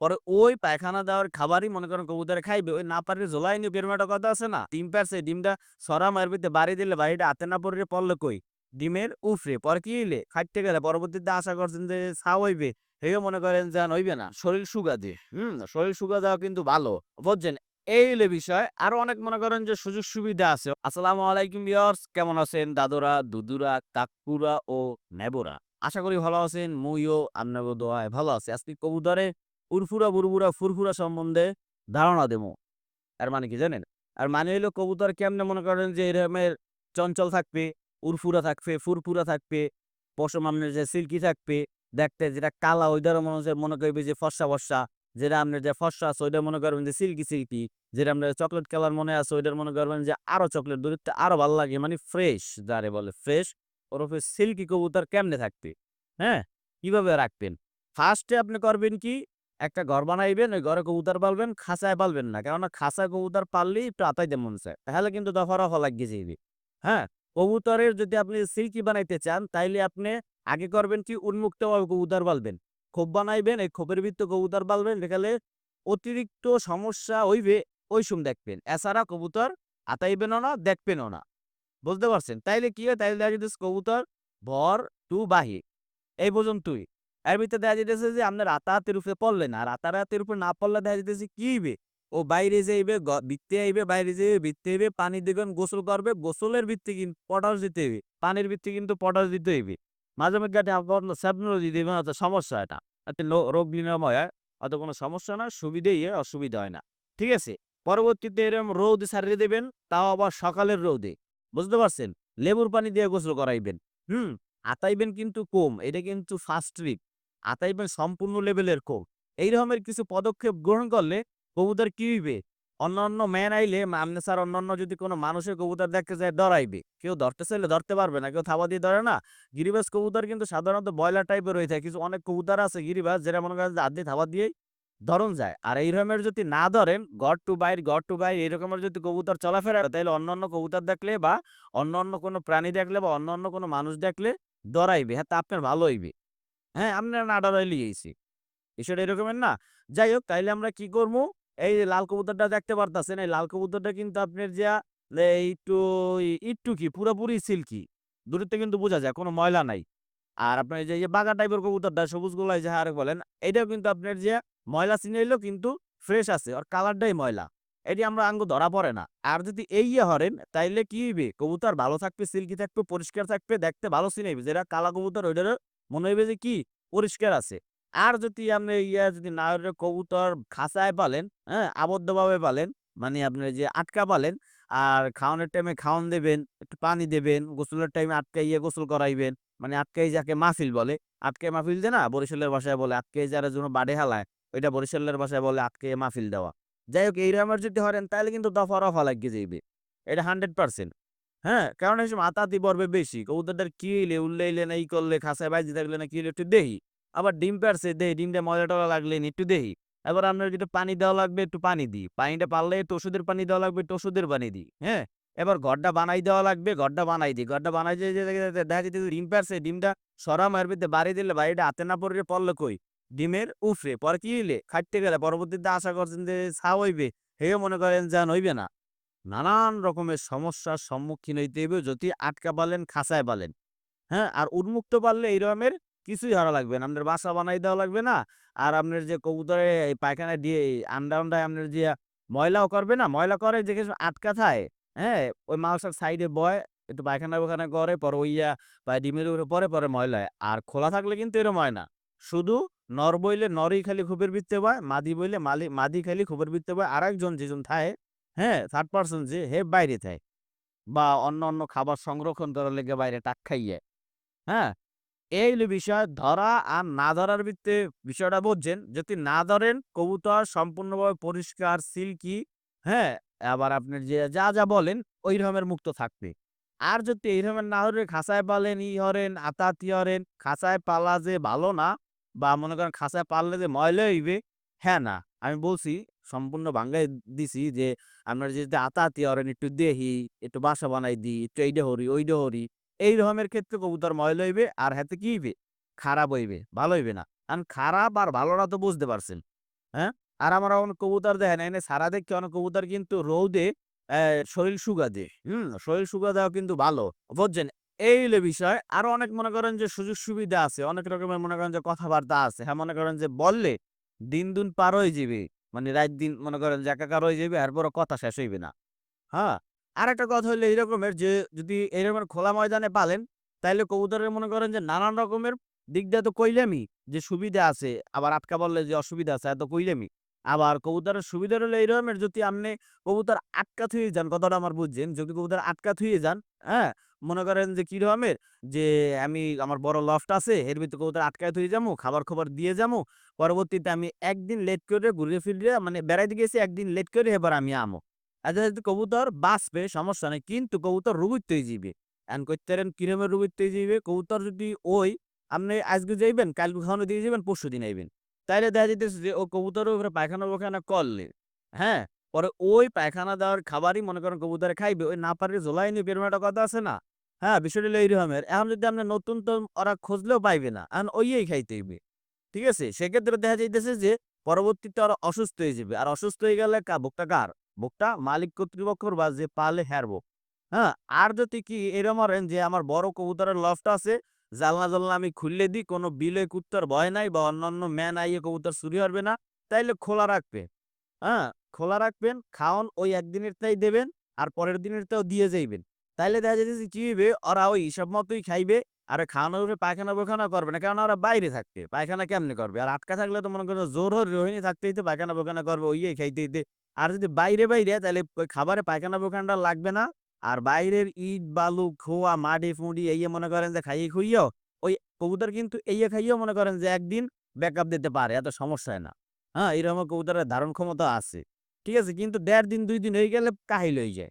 পরে ওই পায়খানা দেওয়ার খাবারই মনে করেন কবুতরে খাইবে। ওই না পারলে জোলাই নিয়ে বেরম একটা কথা আছে না? ডিম পারছে, ডিমটা সরা মারবিতে বাড়ি দিলে বাড়িটা হাতে না পড়লে পড়লে কই? ডিমের উফরে, পরে কি হইলে? খাইতে গেলে পরবর্তীতে আশা করছেন যে ছা হইবে, হেও মনে করেন যে হইবে না। শরীর সুগা দিয়ে হুম? শরীর সুগা দেওয়া কিন্তু ভালো। বুঝছেন? এই হইলে বিষয়। আরও অনেক মনে করেন যে সুযোগ সুবিধা আছে। আসসালামু আলাইকুম ভিউয়ার্স, কেমন আছেন? দাদুরা, দুদুরা, কাকুরা ও নেবরা? আশা করি ভালো আছেন, মুইও আপনাকে দোয়ায় ভালো আছে। আজকে কবুতরে উরফুরা বুরবুরা ফুরফুরা সম্বন্ধে ধারণা দেবো। আর মানে কি জানেন? আর মানে হইল কবুতর কেমনে মনে করেন যে এরকমের চঞ্চল থাকবে, উরফুরা থাকবে, ফুরফুরা থাকবে পশম আপনার যে সিল্কি থাকবে, দেখতে যেটা কালা ওইটারও মনে হচ্ছে মনে করবে যে ফর্সা ফর্সা, যেটা আপনার যে ফর্সা আছে, ওইটা মনে করবেন যে সিল্কি সিল্কি, যেটা আপনার চকলেট কালার মনে আছে, ওইটার মনে করবেন যে আরও চকলেট, দূরত্ব আরও ভালো লাগে মানে ফ্রেশ যারে বলে, ফ্রেশ ওরফে সিল্কি কবুতর কেমনে থাকবে হ্যাঁ? কীভাবে রাখবেন? ফার্স্টে আপনি করবেন কি একটা ঘর বানাইবেন, ওই ঘরে কবুতর পালবেন, খাঁচায় পালবেন না। কেননা খাঁচায় কবুতর পাললেই আতাইতে মন চায়। তাহলে কিন্তু দফা রফা লাগিয়ে যাইবে হ্যাঁ? কবুতরের যদি আপনি সিল্কি বানাইতে চান, তাইলে আপনি আগে করবেন কি, উন্মুক্তভাবে কবুতর পালবেন। খোপ বানাইবেন, এই খোপের ভিত্ত কবুতর পালবেন, দেখালে অতিরিক্ত সমস্যা হইবে ওই সুম দেখবেন। এছাড়া কবুতর আতাইবেনও না, দেখবেনও না। বুঝতে পারছেন? তাইলে কি হয়? তাইলে দেখা কবুতর ভর টু বাহি এই পর্যন্তই। এর ভিতরে দেখা যেতেছে যে আপনার রাতাহাতের উপরে পড়লে না, রাতারাতের উপরে না পড়লে দেখা যেতেছে কি হইবে? ও বাইরে যাইবে ভিত্তে আইবে, বাইরে যাইবে, ভিত্তে আইবে, পানি দিবেন গোসল করবে, গোসলের ভিত্তি কিন্তু পটাশ দিতে হইবে, পানির ভিত্তি কিন্তু পটাশ দিতে হইবে। মাঝে মধ্যে আপনার দিবেন অত সমস্যা এটা রোগ নিরাময় হয় অত কোনো সমস্যা না সুবিধেই হয় অসুবিধা হয় না, ঠিক আছে? পরবর্তীতে এরকম রোদ সারিয়ে দেবেন, তাও আবার সকালের রোদে, বুঝতে পারছেন? লেবুর পানি দিয়ে গোসল করাইবেন, হুম, আতাইবেন কিন্তু কম, এটা কিন্তু ফার্স্ট উইক আতাইবেন সম্পূর্ণ লেভেলের কম এই রকমের কিছু পদক্ষেপ গ্রহণ করলে কবুতর কি হইবে? অন্যান্য ম্যান আইলে আমনে স্যার, অন্যান্য যদি কোনো মানুষের কবুতর দেখতে যায়, ডরাইবে। কেউ ধরতে চাইলে ধরতে পারবে না, কেউ থাবা দিয়ে ধরে না। গিরিবাজ কবুতর কিন্তু সাধারণত বয়লার টাইপের হয়ে থাকে। কিছু অনেক কবুতর আছে গিরিবাজ যেটা মনে করেন আদি থাবা দিয়েই ধরন যায়। আর এই রকমের যদি না ধরেন, গড টু বাইর গড টু বাইর এই রকমের যদি কবুতর চলাফেরা তাহলে অন্যান্য কবুতর দেখলে বা অন্যান্য কোনো প্রাণী দেখলে বা অন্যান্য কোনো মানুষ দেখলে ডরাইবে। হ্যাঁ তা আপনার ভালো হইবে। হ্যাঁ আপনার না ডরাইলে গেছি বিষয়টা এরকমের না। যাই হোক তাইলে আমরা কি করব এই লাল কবুতরটা দেখতে পারতাছেন, এই লাল কবুতরটা কিন্তু আপনার যা একটু একটু কি পুরোপুরি সিল্কি। দূরত্বে কিন্তু বোঝা যায়, কোনো ময়লা নাই। আর আপনার যে বাগা টাইপের কবুতরটা সবুজ গোলাই যে আরেক বলেন, এটাও কিন্তু আপনার যে, ময়লা চিনাইলো কিন্তু ফ্রেশ আছে আর কালারটাই ময়লা। এটি আমরা আঙ্গু ধরা পড়ে না। আর যদি এই ইয়ে হরেন, তাইলে কি হইবে? কবুতর ভালো থাকবে, সিল্কি থাকবে, পরিষ্কার থাকবে, দেখতে ভালো চিনাইবে যেটা কালা কবুতর, ওইটারও মনে হইবে যে কি পরিষ্কার আছে। আর যদি আপনি ইয়া যদি না কবুতর খাঁচায় পালেন হ্যাঁ আবদ্ধভাবে পালেন মানে আপনি যে আটকা পালেন, আর খাওয়ানোর টাইমে খাওয়ান দেবেন, একটু পানি দেবেন, গোসলের টাইমে আটকাইয়ে গোসল করাইবেন মানে আটকাই যাকে মাহফিল বলে আটকে মাহফিল যে না বরিশালের ভাষায় বলে আটকে যারা জন্য বাড়ে হালায়, ওইটা বরিশালের ভাষায় বলে আটকে মাহফিল দেওয়া। যাই হোক, এই রকমের যদি হরেন তাহলে কিন্তু দফা রফা লাগিয়ে যাইবে। এটা হান্ড্রেড পার্সেন্ট হ্যাঁ? কারণ এই সময় আতাতি পড়বে বেশি। কবুতরটার কি হইলে উল্লেইলে না, ই করলে খাসায় বাইজি থাকলে না কি একটু দেহি। আবার ডিম পারছে, দেহি, ডিমটা ময়লা টলা লাগলে একটু দেহি। এবার আপনার যেটা পানি দেওয়া লাগবে, একটু পানি দিই। পানিটা পারলে একটু ওষুধের পানি দেওয়া লাগবে, একটু ওষুধের পানি দিই হ্যাঁ? এবার ঘরটা বানাই দেওয়া লাগবে, ঘরটা বানাই দিই। ঘরটা বানাই যে দেখা যেতে ডিম পারছে, ডিমটা সরা মারবে বাড়ি দিলে বাড়িটা হাতে না পড়লে পড়লে কই? ডিমের উফরে, পরে কি হইলে? খাইতে গেলে, পরবর্তীতে আশা করছেন যে ছা হইবে, হেও মনে করেন যান হইবে না। নানান রকমের সমস্যার সম্মুখীন হইতে হইবে, যদি আটকা পালেন, খাঁচায় পালেন। হ্যাঁ? আর উন্মুক্ত পারলে এই রকমের কিছুই হারা লাগবে না। আপনার বাসা বানাই দেওয়া লাগবে না। আর আপনার যে কবুতরে পায়খানা দিয়ে আন্ডা আন্ডায় আপনার যে ময়লাও করবে না? ময়লা করে যে আটকা থায় হ্যাঁ? ওই মাংসের সাইডে বয়, একটু পায়খানা পায়খানা করে, পরে ওইয়া বা ডিমের উপরে পরে পরে ময়লা হয়। আর খোলা থাকলে কিন্তু এরম হয় না। শুধু নর বইলে নরই খালি খুবের ভিত্তে পায় মাদি বইলে মালি, মাদি খালি খুবের ভিত্তে পায় আর একজন যেজন থাকে হ্যাঁ থার্ড পার্সন যে হে বাইরে থাকে বা অন্য অন্য খাবার সংরক্ষণ করার লেগে বাইরে টাক খাইয়ে। হ্যাঁ? এই বিষয়। ধরা আর না ধরার ভিত্তে বিষয়টা বুঝছেন? যদি না ধরেন, কবুতর সম্পূর্ণভাবে পরিষ্কার, সিল্কি হ্যাঁ? আবার আপনার যে যা যা বলেন, ওই রকমের মুক্ত থাকবে। আর যদি এই রকমের না হরে খাঁচায় পালেন, ই হরেন আতাতি হরেন খাঁচায় পালা যে ভালো না, বা মনে করেন খাঁচায় পাললে যে ময়লা হইবে হ্যাঁ না, আমি বলছি সম্পূর্ণ বাঙ্গাই দিছি যে আপনার যদি আতাতি হরেন একটু দেহি একটু বাসা বানাই দি একটু এইটা হরি ওইটা হরি এই রকমের ক্ষেত্রে কবুতর ময়লা হইবে আর হাতে কি হইবে খারাপ হইবে ভালো হইবে না কারণ খারাপ আর ভালোটা তো বুঝতে পারছেন হ্যাঁ? আর আমার অনেক কবুতর দেখেন এনে সারা দেখি অনেক কবুতর কিন্তু রৌদে শরীর শুকাতে, হম শরীর শুকা দেওয়া কিন্তু ভালো। বুঝছেন? এই হইল বিষয়। আরও অনেক মনে করেন যে সুযোগ সুবিধা আছে। অনেক রকমের মনে করেন যে কথাবার্তা আছে। হ্যাঁ, মনে করেন যে বললে দিন-দুন পার হয়ে যাবে। মানে রাত-দিন মনে করেন যে একাকার হয়ে যাবে আর বড় কথা শেষ হইবে না। হ্যাঁ? আর একটা কথা হইল এইরকমের যে যদি এইরকমের খোলা ময়দানে পালেন, তাইলে কবুতরের মনে করেন যে নানান রকমের দিক দিয়ে তো কইলামই যে সুবিধা আছে। আবার আটকা বললে যে অসুবিধা আছে এত কইলামই। আবার কবুতরের সুবিধা হলো এই রকমের যদি আপনি কবুতর আটকা থুয়ে যান, কথাটা আমার বুঝছেন। যদি কবুতর আটকা থুয়ে যান, হ্যাঁ? মনে করেন যে কি রকমের যে আমি আমার বড় লফট আছে এর ভিতরে কবুতর আটকায় থুয়ে যাব খাবার-খবর দিয়ে যামু। পরবর্তীতে আমি একদিন লেট করে ঘুরে ফিরে মানে বেড়াইতে গেছি একদিন লেট করে এবার আমি আমু। আচ্ছা কবুতর বাঁচবে সমস্যা নেই কিন্তু কবুতর রুগিত হয়ে এন এখন কইতেছেন কিরমের রুগিত হয়ে যাইবে? কবুতর যদি ওই আপনি আজকে যাইবেন, কালকে খাওয়ানো দিয়ে যাবেন, পরশু দিন আইবেন। তাইলে দেখা যাইতেছে যে ও কবুতরের উপরে পায়খানা-পায়খানা করলে, হ্যাঁ? পরে ওই পায়খানা দেওয়ার খাবারই মনে করেন কবুতরে খাইবে। ওই না পারলে ঝোলাই নিবে এরকম একটা কথা আছে না? হ্যাঁ, বিষয়টা হলো এই রকমের। এখন যদি আপনি নতুন তো ওরা খুঁজলেও পাইবে না। এখন ওইয়েই খাইতে হইবে। ঠিক আছে? সেক্ষেত্রে দেখা যাইতেছে যে পরবর্তীতে ওরা অসুস্থ হয়ে যাবে। আর অসুস্থ হয়ে গেলে ভোগটা কার? ভোগটা মালিক কর্তৃপক্ষর বা যে পালে ভোগ। হ্যাঁ? আর যদি কি এরকম হরেন যে আমার বড় কবুতরের লফট আছে, জানলা-জানলা আমি খুললে দিই, কোনো বিলে কুত্তার ভয় নাই বা অন্যান্য ম্যান আইয়ে কবুতর চুরি হরবে না, তাইলে খোলা রাখবে। হ্যাঁ? খোলা রাখবেন, খাওন ওই একদিনের তাই দেবেন, আর পরের দিনেরটাও দিয়ে যাইবেন। তাইলে দেখা যাইতেছে কি হইবে? ওরা ওই হিসাব মতোই খাইবে। আর খাওয়ানোর উপরে পায়খানা-পায়খানা করবে না। কারণ ওরা বাইরে থাকবে। পায়খানা কেমনে করবে? আর আটকা থাকলে তো মনে করেন জোর হয়ে রোহিণী থাকতে হইতে পায়খানা-পায়খানা করবে ওইয়াই খাইতে হইতে। আর যদি বাইরে, বাইরে ওই খাবারে পায়খানা-পায়খানাটা লাগবে না। আর বাইরের ইট, বালু, খোয়া, মাটি-ফুঁড়ি এইয়া মনে করেন যে খাইয়ে খুইয়েও ওই কবুতর কিন্তু এই খাইয়েও মনে করেন যে একদিন ব্যাকআপ দিতে পারে। এত সমস্যা না। হ্যাঁ? এরকম কবুতরের ধারণ ক্ষমতা আছে। ঠিক আছে? কিন্তু দেড় দিন দুই দিন হয়ে গেলে কাহিল হয়ে যায়।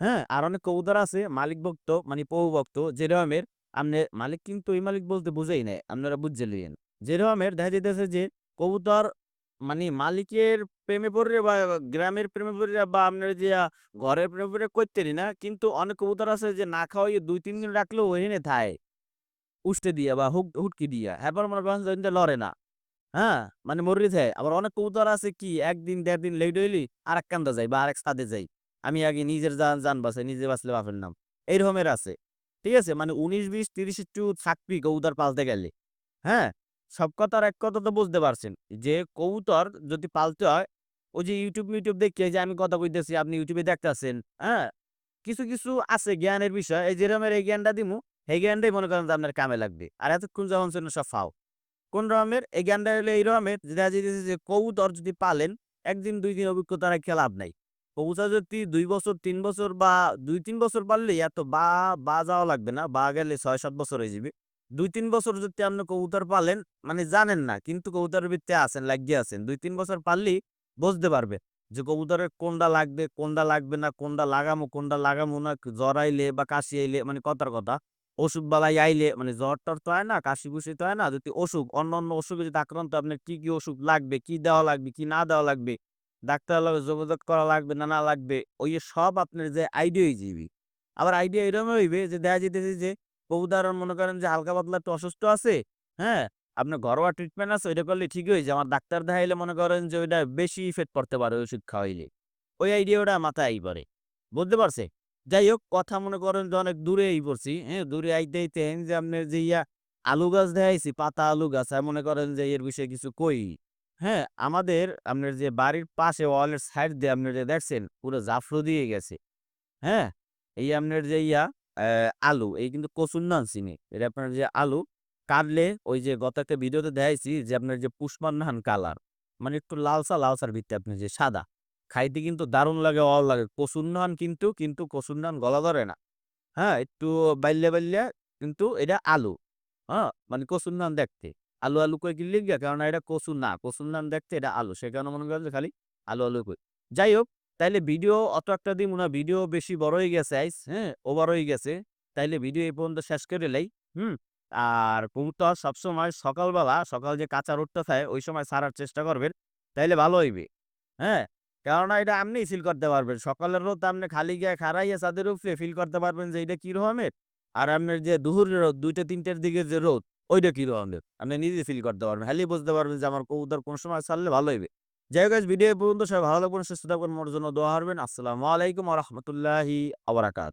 হ্যাঁ? আর অনেক কবুতর আছে মালিক ভক্ত মানে প্রভুভক্ত যে রকমের আপনি মালিক কিন্তু ওই মালিক বলতে বুঝাই নাই। আপনারা বুঝে লিয়েন। যেরকমের দেখা যাইতেছে যে কবুতর মানে মালিকের প্রেমে পড়লে বা গ্রামের প্রেমে পড়লে বা আপনার যে ঘরের প্রেমে পড়লে কইতেরি না। কিন্তু অনেক কবুতর আছে যে না খাওয়াইয়ে ২-৩ দিন রাখলেও ওইখানে থায়। উষ্টে দিয়া বা হুক হুটকি দিয়া। এরপর মনে করেন লড়ে না। হ্যাঁ? মানে মইরা যায়। আবার অনেক কবুতর আছে কি ১ দিন ১.৫ দিন লেট হইলেই আরেক কান্দা যাই বা আরেক ছাদে যাই। আমি আগে নিজের জান জান বাঁচাই, নিজে বাঁচলে বাপের নাম। এইরকমের আছে। ঠিক আছে? মানে ১৯, ২০, ৩০ একটু থাকবি কবুতর পালতে গেলে। হ্যাঁ? সব কথার এক কথা তো বুঝতে পারছেন। যে কবুতর যদি পালতে হয়, ওই যে ইউটিউব ইউটিউব দেখে যে আমি কথা কইতেছি আপনি ইউটিউবে দেখতাছেন, হ্যাঁ? কিছু, কিছু আছে জ্ঞানের বিষয়। এই যে রকমের এই জ্ঞানটা দিমু, এই জ্ঞানটাই মনে করেন আপনার কামে লাগবে। আর এতক্ষণ যখন ছিলেন সব ফাও। কোন রকমের? এই জ্ঞানটা হইল এই রকমের যে যে কবুতর যদি পালেন, একদিন দুই দিন অভিজ্ঞতা রাইখা লাভ নাই। কবুতর যদি দুই বছর তিন বছর বা ২-৩ বছর পারলে এত বা বা যাওয়া লাগবে না। বা গেলে ৬-৭ বছর হয়ে যাবে। ২-৩ বছর যদি আপনি কবুতর পালেন, মানে জানেন না কিন্তু কবুতরের ভিত্তে আছেন, লাগিয়া আছেন। ২-৩ বছর পাললেই বুঝতে পারবে যে কবুতরের কোনটা লাগবে, কোনটা লাগবে না, কোনটা লাগামো কোনটা লাগামো না, জ্বর আইলে বা কাশি আইলে মানে কথার কথা। অসুখ বালাই আইলে মানে জ্বর-টর তো হয় না, কাশি-কুশি তো হয় না। যদি অসুখ অন্য অন্য অসুখে যদি আক্রান্ত আপনার কি, কি অসুখ লাগবে, কি দেওয়া লাগবে, কি না দেওয়া লাগবে, ডাক্তারের লগে যোগাযোগ করা লাগবে না, না লাগবে, ওই সব আপনার যে আইডিয়াই যাইবে। আবার আইডিয়া এরকম হইবে যে দেখা যাইতেছে যে কবুতর মনে করেন যে হালকা পাতলা একটু অসুস্থ আছে, হ্যাঁ? আপনার ঘরোয়া ট্রিটমেন্ট আছে ওইটা করলে ঠিকই হয়ে যায়। আমার ডাক্তার দেখাইলে মনে করেন যে ওইটা বেশি ইফেক্ট করতে পারে ওষুধ খাওয়াইলে। ওই আইডিয়া ওটা মাথায় পড়ে। বুঝতে পারছে? যাই হোক কথা মনে করেন যে অনেক দূরে আই পড়ছি, হ্যাঁ? দূরে আইতে, আইতে যে আপনার যে ইয়া আলু গাছ দেখাইছি, পাতা আলু গাছ। মনে করেন যে এর বিষয়ে কিছু কই। হ্যাঁ? আমাদের আপনার যে বাড়ির পাশে ওয়ালের সাইড দিয়ে আপনার যে দেখছেন পুরো জাফর দিয়ে গেছে। হ্যাঁ? এই আপনার যে ইয়া আলু, এই কিন্তু কচুন্না চিনি। এটা আপনার যে আলু কাটলে ওই যে গত একটা ভিডিওতে দেখাইছি যে আপনার যে পুষ্পান্নাহান কালার। মানে একটু লালসা, লালসার ভিত্তি আপনার যে সাদা। খাইতে কিন্তু দারুণ লাগে, অল লাগে। কচুন্নাহান কিন্তু, কিন্তু কচুন্নাহান গলা ধরে না। হ্যাঁ? একটু বাইল্লা, বাইল্লা কিন্তু এটা আলু। হ্যাঁ? মানে কচুন্নাহান দেখতে। আলু, আলু কই কি লিগা? কারণ এটা কচু না। কচুন্নাহান দেখতে এটা আলু। সে কারণে মনে করেন যে খালি আলু, আলু কই। যাই হোক তাইলে ভিডিও অত একটা দিমু না। ভিডিও বেশি বড় হয়ে গেছে আইস, হ্যাঁ? ওভার হয়ে গেছে। তাইলে ভিডিও এই পর্যন্ত শেষ করে লেই। হুম? আর কবুতর সবসময় সকালবেলা, সকাল যে কাঁচা রোদটা থাকে ওই সময় সারার চেষ্টা করবেন। তাইলে ভালো হইবে। হ্যাঁ? কেননা এটা আপনিই ফিল করতে পারবেন। সকালের রোদ আপনি খালি গিয়ে খাড়াইয়া ছাদের উপরে ফিল করতে পারবেন যে এটা কি রকমের। আর আপনার যে দুপুরের রোদ ২টা ৩টার দিকে যে রোদ, ওইটা কি ধরনের? আপনি নিজে ফিল করতে পারবেন। হ্যালি বুঝতে পারবেন যে আমার কবুতর কোন সময় ছাড়লে ভালো হইবে। যাই হোক ভিডিও পর্যন্ত সবাই ভালো থাকবেন সুস্থ থাকবেন মোর জন্য দোয়া হারবেন। আসসালামু আলাইকুম রহমতুল্লাহি আবরাকাত